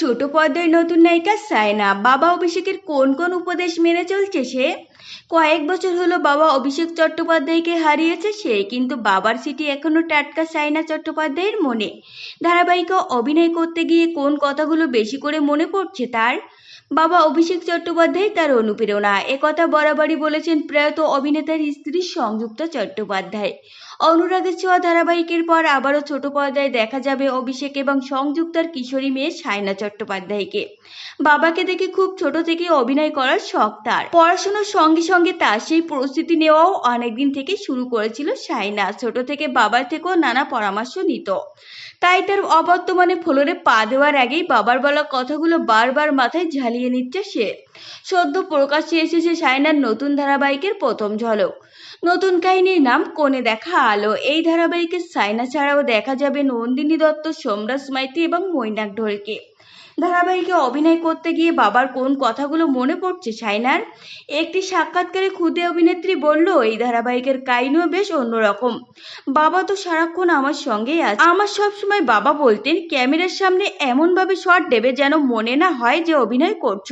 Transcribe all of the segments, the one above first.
ছোট পর্দায় নতুন নায়িকা সায়না। বাবা অভিষেকের কোন কোন উপদেশ মেনে চলছে সে? কয়েক বছর হলো বাবা অভিষেক চট্টোপাধ্যায়কে হারিয়েছে সে, কিন্তু বাবার সিটি এখনও টাটকা সায়না চট্টোপাধ্যায়ের মনে। ধারাবাহিকে অভিনয় করতে গিয়ে কোন কথাগুলো বেশি করে মনে পড়ছে তার? বাবা অভিষেক চট্টোপাধ্যায় তার অনুপ্রেরণা। একথা বরাবরই বলেছেন প্রয়াত অভিনেতার স্ত্রী সংযুক্তা চট্টোপাধ্যায়। অনুরাগের ছোঁয়া ধারাবাহিকের পর আবারও ছোট পর্দায় দেখা যাবে অভিষেক এবং সংযুক্তার কিশোরী মেয়ে সায়না চট্টোপাধ্যায়কে। বাবাকে দেখে খুব ছোট থেকে অভিনয় করার শখ তার। পড়াশোনার সঙ্গে সঙ্গে তার সেই প্রস্তুতি নেওয়াও অনেকদিন থেকে শুরু করেছিল সায়না। ছোট থেকে বাবার থেকেও নানা পরামর্শ নিত। তাই তার অবর্তমানে ফ্লোরে পা দেওয়ার আগেই বাবার বলা কথাগুলো বারবার মাথায় ঝালিয়ে নিচ্ছে সে। সদ্য প্রকাশ্যে এসেছে সায়নার নতুন ধারাবাহিকের প্রথম ঝলক। নতুন কাহিনীর নাম কোণে দেখা আলো। এই ধারাবাহিকে সাইনা ছাড়াও দেখা যাবে নন্দিনী দত্ত, সোমরাজ মাইতি এবং মৈনাক ঢোলকে। ধারাবাহিকে অভিনয় করতে গিয়ে বাবার কোন কথাগুলো মনে পড়ছে সাইনার একটি সাক্ষাৎকারে খুদে অভিনেত্রী বলল, এই ধারাবাহিকের কাহিনীও বেশ অন্যরকম। বাবা তো সারাক্ষণ আমার সঙ্গেই আছে। আমার সবসময় বাবা বলতেন, ক্যামেরার সামনে এমনভাবে শট দেবে যেন মনে না হয় যে অভিনয় করছ।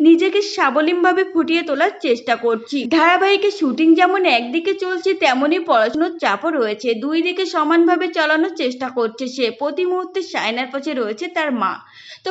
নিজেকে সাবলীনভাবে ফুটিয়ে তোলার চেষ্টা করছি। ধারাবাহিকের শুটিং যেমন একদিকে চলছে তেমনই পড়াশোনার চাপও রয়েছে। দুই দিকে সমানভাবে চালানোর চেষ্টা করছে সে। প্রতি মুহূর্তে সায়নার পাশে রয়েছে তার মা। তো